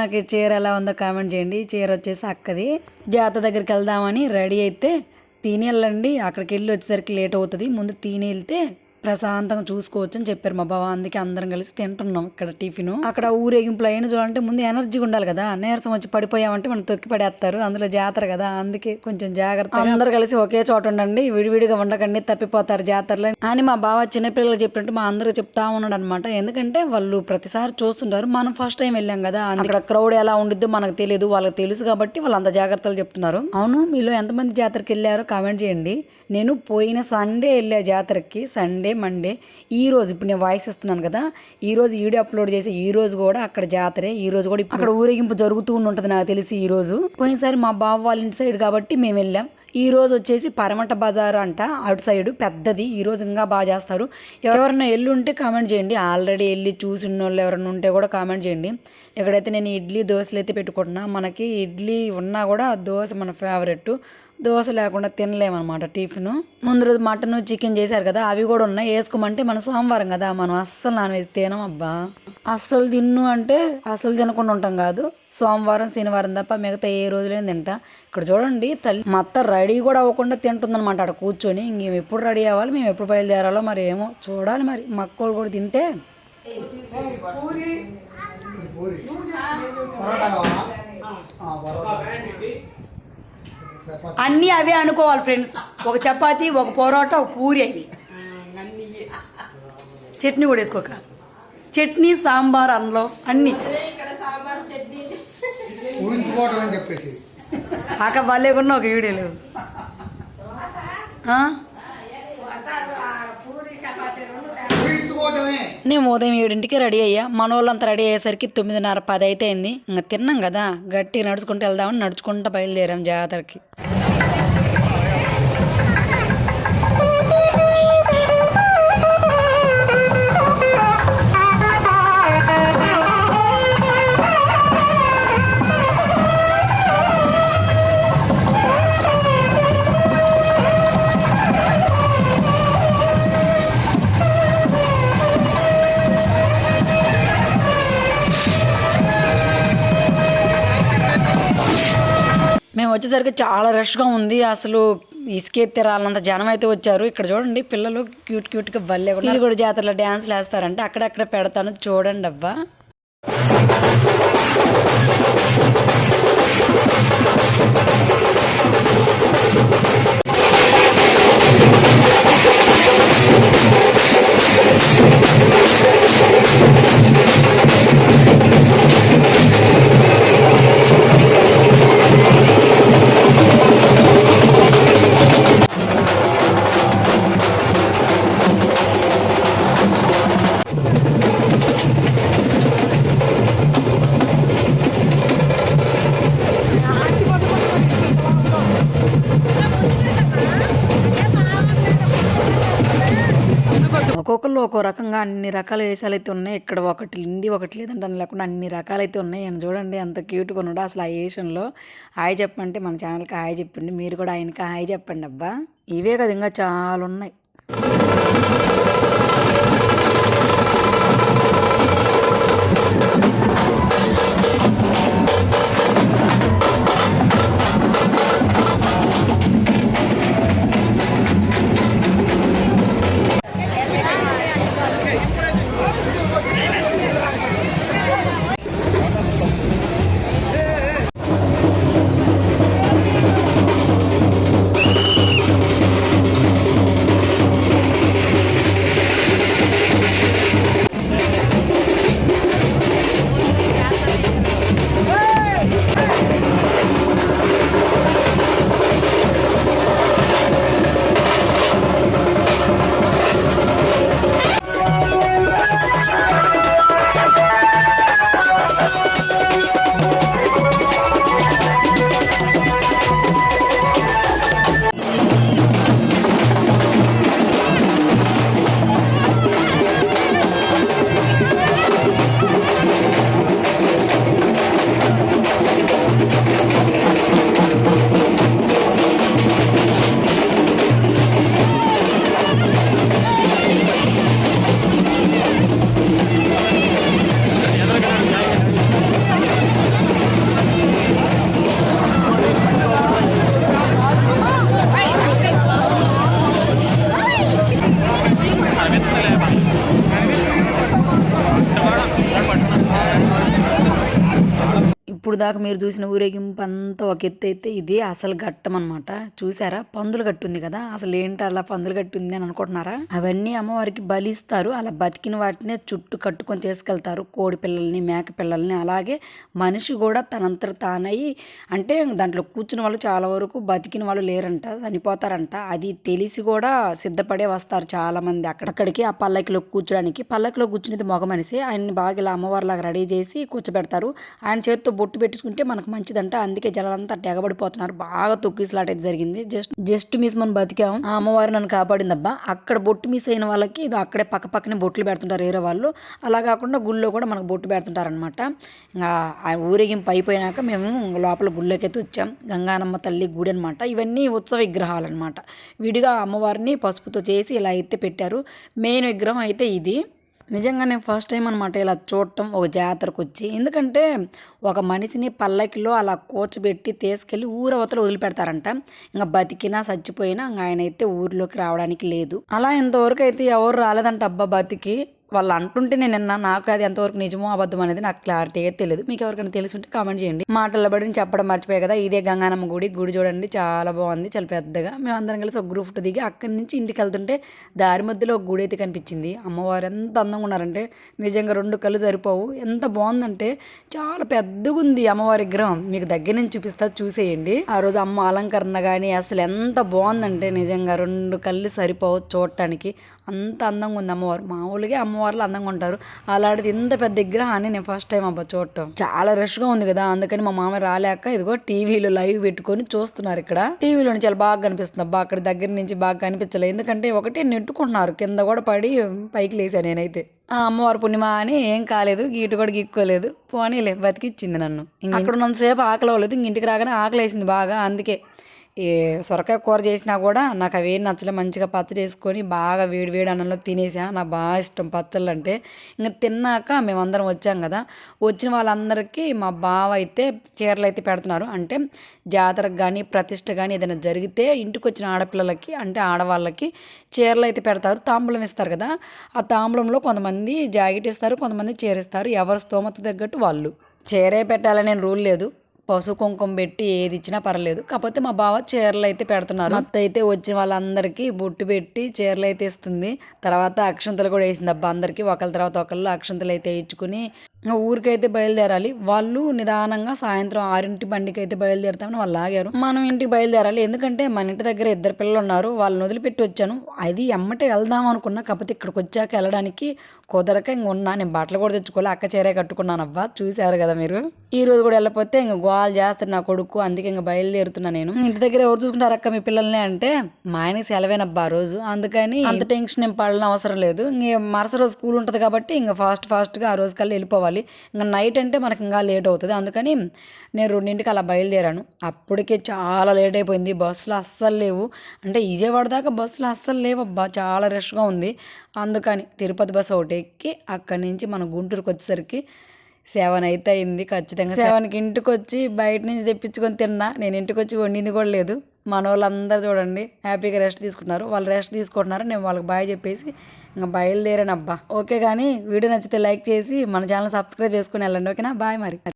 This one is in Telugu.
నాకు ఈ చీర ఎలా ఉందో కామెంట్ చేయండి. చీర వచ్చేసి అక్కది. జాతర దగ్గరికి వెళ్దామని రెడీ అయితే తిని వెళ్ళండి అక్కడికి వెళ్ళి వచ్చేసరికి లేట్ అవుతుంది. ముందు తిని వెళ్తే ప్రశాంతంగా చూసుకోవచ్చు అని చెప్పారు మా బావ. అందుకే అందరం కలిసి తింటున్నాం ఇక్కడ టిఫిన్. అక్కడ ఊరేగింపులు అయిన చూడాలంటే ముందు ఎనర్జీ ఉండాలి కదా. నీరసం వచ్చి పడిపోయామంటే మనం తొక్కి పడేస్తారు. అందులో జాతర కదా. అందుకే కొంచెం జాగ్రత్త అందరు కలిసి ఒకే చోట ఉండండి. విడివిడిగా ఉండకండి తప్పిపోతారు జాతరలో. అని మా బావ చిన్నపిల్లలు చెప్పినట్టు మా అందరూ చెప్తా ఉన్నాడు అనమాట ఎందుకంటే వాళ్ళు ప్రతిసారి చూస్తుంటారు. మనం ఫస్ట్ టైం వెళ్ళాం కదా. అక్కడ క్రౌడ్ ఎలా ఉండిద్దో మనకు తెలియదు వాళ్ళకి తెలుసు కాబట్టి వాళ్ళు అంత జాగ్రత్తలు చెప్తున్నారు. అవును మీలో ఎంతమంది జాతరకి వెళ్ళారో కామెంట్ చేయండి. నేను పోయిన సండే వెళ్ళే జాతరకి సండే మండే ఈరోజు ఇప్పుడు నేను వాయిస్ ఇస్తున్నాను కదా ఈరోజు వీడియో అప్లోడ్ చేసి ఈ రోజు కూడా అక్కడ జాతరే ఈ రోజు కూడా అక్కడ ఊరేగింపు జరుగుతూ ఉంటుంది నాకు తెలిసి ఈరోజు పోయినసారి మా బావ వాళ్ళ ఇంటి సైడ్ కాబట్టి మేము వెళ్ళాం. ఈ రోజు వచ్చేసి పరమట బజార్ అంట అటు సైడ్ పెద్దది. ఈ రోజు ఇంకా బాగా చేస్తారు. ఎవరైనా వెళ్ళి ఉంటే కామెంట్ చేయండి. ఆల్రెడీ వెళ్ళి చూసిన వాళ్ళు ఎవరైనా ఉంటే కూడా కామెంట్ చేయండి. ఇక్కడైతే నేను ఇడ్లీ దోశలు అయితే పెట్టుకుంటున్నా మనకి ఇడ్లీ ఉన్నా కూడా దోశ మన ఫేవరెట్ దోశ లేకుండా తినలేమన్నమాట టిఫిన్ ముందు రోజు మటన్ చికెన్ చేశారు కదా అవి కూడా ఉన్నాయి వేసుకోమంటే మన సోమవారం కదా మనం అస్సలు నాన్ వెజ్ తినం అబ్బా అస్సలు తిన్ను అంటే అస్సలు తినకుండా ఉంటాం కాదు సోమవారం శనివారం తప్ప మిగతా ఏ రోజులైనా తింటా ఇక్కడ చూడండి తల్లి మా అత్త రెడీ కూడా అవ్వకుండా తింటుందన్నమాట అక్కడ కూర్చొని ఇంక ఎప్పుడు రెడీ అవ్వాలి మేము ఎప్పుడు బయలుదేరాలో మరి ఏమో చూడాలి మరి మా కూడా తింటే పరోటా కావాలా ఆ, పరోటా చపాతీ. అన్నీ అవే అనుకోవాలి ఫ్రెండ్స్. ఒక చపాతి ఒక పొరోటా ఒక పూరి అవి. చట్నీ కూడా వేసుకోక. చట్నీ సాంబార్ అందులో అన్నీ. అక్క భలే ఉన్న ఒక వీడియోలు ఆ? ఊహించుకోవటమే. నేను ఉదయం ఏడింటికి రెడీ అయ్యా. మన వాళ్ళంతా రెడీ అయ్యేసరికి తొమ్మిదిన్నర పది అయితే అయింది. ఇంకా తిన్నాం కదా. గట్టి నడుచుకుంటూ వెళ్దామని నడుచుకుంటూ బయలుదేరాం జాతరకి. వచ్చేసరికి చాలా రష్గా ఉంది. అసలు ఇసుకెత్తిరాలంత జనం అయితే వచ్చారు. ఇక్కడ చూడండి పిల్లలు క్యూట్ క్యూట్గా భలే వీళ్ళు కూడా జాతరలో డ్యాన్స్లు వేస్తారంటే అక్కడక్కడ పెడతాను. చూడండి అబ్బా. ఒక్కొక్కరు ఒక్కో రకంగా అన్ని రకాల వేషాలు అయితే ఉన్నాయి. ఇక్కడ ఒకటి ఉంది ఒకటి లేదంటే లేకుండా అన్ని రకాలు అయితే ఉన్నాయి. అని చూడండి అంత క్యూట్గా ఉన్నాడు అసలు ఆ వేషంలో. హాయ్ చెప్పంటే మన ఛానల్కి హాయ్ చెప్పండి. మీరు కూడా ఆయనకి హాయ్ చెప్పండి అబ్బా. ఇవే కదా ఇంకా చాలా ఉన్నాయి. ఇప్పుడు దాకా మీరు చూసిన ఊరేగింపు అంతా ఒక ఎత్తు అయితే ఇది అసలు ఘట్టం అనమాట చూసారా? పందులు కట్టుంది కదా. అసలు ఏంటి అలా పందులు కట్టుంది అని అనుకుంటున్నారా? అవన్నీ అమ్మవారికి బలిస్తారు. అలా బతికిన వాటినే చుట్టూ కట్టుకొని తీసుకెళ్తారు. కోడి పిల్లల్ని మేక పిల్లల్ని. అలాగే మనిషి కూడా తనంతట తానయ్యి అంటే దాంట్లో కూర్చున్న వాళ్ళు చాలా వరకు బతికిన వాళ్ళు లేరంట చనిపోతారంట. అది తెలిసి కూడా సిద్ధపడే వస్తారు చాలా మంది అక్కడికి ఆ పల్లకిలో కూర్చోడానికి పల్లకిలో కూర్చునేది మగ మనిషి. ఆయన్ని బాగా ఇలా అమ్మవారిలాగా రెడీ చేసి కూర్చోబెడతారు. ఆయన చేతితో బొట్టు పెట్టించుకుంటే మనకు మంచిదంట. అందుకే జనాలంతా తెగబడిపోతున్నారు. బాగా తొక్కిసలాట జరిగింది. జస్ట్ జస్ట్ మిస్ మనం బతికాం. ఆ అమ్మవారు నన్ను కాపాడిందబ్బా. అక్కడ బొట్టు మిస్ అయిన వాళ్ళకి ఇది అక్కడే పక్క పక్కనే బొట్లు పెడుతుంటారు వేరే వాళ్ళు. అలా కాకుండా గుళ్ళో కూడా మనకు బొట్టు పెడుతుంటారు అనమాట ఇంకా ఆ ఊరేగింపు అయిపోయినాక మేము లోపల గుళ్ళోకైతే వచ్చాం. గంగానమ్మ తల్లి గుడి అనమాట ఇవన్నీ ఉత్సవ విగ్రహాలు అనమాట విడిగా అమ్మవారిని పసుపుతో చేసి ఇలా అయితే పెట్టారు. మెయిన్ విగ్రహం అయితే ఇది. నిజంగానే ఫస్ట్ టైం అనమాట ఇలా చూడటం ఒక జాతరకు వచ్చి ఎందుకంటే ఒక మనిషిని పల్లకిలో అలా కూర్చోబెట్టి తీసుకెళ్ళి ఊరవతలు వదిలిపెడతారంట. ఇంకా బతికినా చచ్చిపోయినా ఇంకా ఆయన అయితే ఊర్లోకి రావడానికి లేదు. అలా ఇంతవరకు అయితే ఎవరు రాలేదంట అబ్బా బతికి. వాళ్ళు అంటుంటే నేను నిన్న నాకు అది ఎంతవరకు నిజమో అబద్ధం అనేది నాకు క్లారిటీగా తెలియదు మీకు ఎవరికైనా తెలిసి ఉంటే కామెంట్ చేయండి. మాటల బడిని చెప్పడం మర్చిపోయాయి కదా ఇదే గంగానమ్మ గుడి గుడి చూడండి చాలా బాగుంది చాలా పెద్దగా. మేము అందరం కలిసి ఒక గ్రూప్ దిగి అక్కడి నుంచి ఇంటికి వెళ్తుంటే దారి మధ్యలో ఒక గుడి అయితే కనిపించింది. అమ్మవారు ఎంత అందంగా ఉన్నారంటే నిజంగా రెండు కళ్ళు సరిపోవు. ఎంత బాగుందంటే చాలా పెద్దగా ఉంది అమ్మవారి విగ్రహం. మీకు దగ్గర నుంచి చూపిస్తా చూసేయండి. ఆ రోజు అమ్మ అలంకరణ కానీ అసలు ఎంత బాగుందంటే నిజంగా రెండు కళ్ళు సరిపోవు చూడటానికి. అంత అందంగా ఉంది అమ్మవారు. మామూలుగా అమ్మవార్లు అందంగా ఉంటారు. అలాంటిది ఇంత పెద్ద విగ్రహాన్ని నేను ఫస్ట్ టైం అబ్బా చూడటం. చాలా రష్గా ఉంది కదా అందుకని మా మామ రాలేక ఇదిగో టీవీలో లైవ్ పెట్టుకొని చూస్తున్నారు ఇక్కడ. టీవీలో చాలా బాగా కనిపిస్తుంది అబ్బా అక్కడ దగ్గర నుంచి బాగా కనిపించలేదు. ఎందుకంటే ఒకటి నెట్టుకుంటున్నారు కింద కూడా పడి పైకి లేసా నేనైతే. ఆ అమ్మవారి పుణ్యమ అని ఏం కాలేదు గీటు కూడా గీక్కోలేదు పోనీలే బతికిచ్చింది నన్ను. ఇంక అక్కడ ఉన్నంతసేపు ఆకలి అవ్వలేదు ఇంక ఇంటికి రాగానే ఆకలి వేసింది బాగా అందుకే. సొరకాయ కూర చేసినా కూడా నాకు అవి ఏం నచ్చలే మంచిగా పచ్చడి వేసుకొని బాగా వేడి వేడి అన్నంలో తినేసా. నాకు బాగా ఇష్టం పచ్చళ్ళు అంటే. ఇంకా తిన్నాక మేమందరం వచ్చాం కదా. వచ్చిన వాళ్ళందరికీ మా బావ అయితే చీరలు అయితే పెడుతున్నారు. అంటే జాతరకు కానీ ప్రతిష్ట కానీ ఏదైనా జరిగితే ఇంటికి వచ్చిన ఆడపిల్లలకి అంటే ఆడవాళ్ళకి చీరలు అయితే పెడతారు. తాంబూలం ఇస్తారు కదా. ఆ తాంబూలంలో కొంతమంది జాకెట్ ఇస్తారు కొంతమంది చీర ఇస్తారు. ఎవరి స్తోమత తగ్గట్టు వాళ్ళు. చీరే పెట్టాలనే రూల్ లేదు. పసుపు కుంకుమ పెట్టి ఏది ఇచ్చినా పర్లేదు. కాకపోతే మా బావ చీరలు అయితే పెడుతున్నారు. అత్త అయితే వచ్చిన వాళ్ళందరికీ బొట్టు పెట్టి చీరలు అయితే ఇస్తుంది. తర్వాత అక్షంతలు కూడా వేసింది. అబ్బా అందరికీ ఒకళ్ళ తర్వాత ఒకళ్ళు అక్షంతలు అయితే ఇచ్చుకుని ఊరికైతే బయలుదేరాలి. వాళ్ళు నిదానంగా సాయంత్రం ఆరింటి బండికి అయితే బయలుదేరుతామని వాళ్ళు ఆగారు మనం ఇంటికి బయలుదేరాలి. ఎందుకంటే మన ఇంటి దగ్గర ఇద్దరు పిల్లలు ఉన్నారు. వాళ్ళని వదిలిపెట్టి వచ్చాను. అది ఎమ్మటే వెళ్దాం అనుకున్నా. కాకపోతే ఇక్కడికి వచ్చాక వెళ్ళడానికి కుదరక ఇంక ఉన్నా. నేను బట్టలు కూడా తెచ్చుకోలే. అక్క చీరే కట్టుకున్నాను అవ్వా చూశారు కదా మీరు? ఈ రోజు కూడా వెళ్ళకపోతే ఇంక గోల్ చేస్తారు నా కొడుకు. అందుకే ఇంక బయలుదేరుతున్నా నేను. ఇంటి దగ్గర ఎవరు చూసుకుంటారు అక్క మీ పిల్లల్ని అంటే మా ఆయనకి సెలవేనబ్బా ఆ రోజు. అందుకని అంత టెన్షన్ ఏం పడని అవసరం లేదు. ఇంక మరుస రోజు స్కూల్ ఉంటుంది కాబట్టి ఇంకా ఫాస్ట్ ఫాస్ట్గా ఆ రోజు కల్లా వెళ్ళిపోవాలి. ఇంకా నైట్ అంటే మనకి ఇంకా లేట్ అవుతుంది. అందుకని నేను రెండింటికి అలా బయలుదేరాను. అప్పటికే చాలా లేట్ అయిపోయింది. బస్సులు అస్సలు లేవు. అంటే విజయవాడ దాకా బస్సులు అస్సలు లేవు అబ్బా. చాలా రష్గా ఉంది. అందుకని తిరుపతి బస్సు ఒకటి ఎక్కి అక్కడి నుంచి మన గుంటూరుకి వచ్చేసరికి సెవెన్ అయితే అయింది ఖచ్చితంగా. సెవెన్కి ఇంటికి వచ్చి బయట నుంచి తెప్పించుకొని తిన్నా. నేను ఇంటికి వచ్చి వండింది కూడా లేదు. మన వాళ్ళందరూ చూడండి హ్యాపీగా రెస్ట్ తీసుకుంటున్నారు. వాళ్ళు రెస్ట్ తీసుకుంటున్నారు. నేను వాళ్ళకి బాయ్ చెప్పేసి ఇంకా బయలుదేరాను అబ్బా ఓకే కానీ వీడియో నచ్చితే లైక్ చేసి మన ఛానల్ సబ్స్క్రైబ్ చేసుకుని వెళ్ళండి. ఓకేనా? బాయ్ మరి.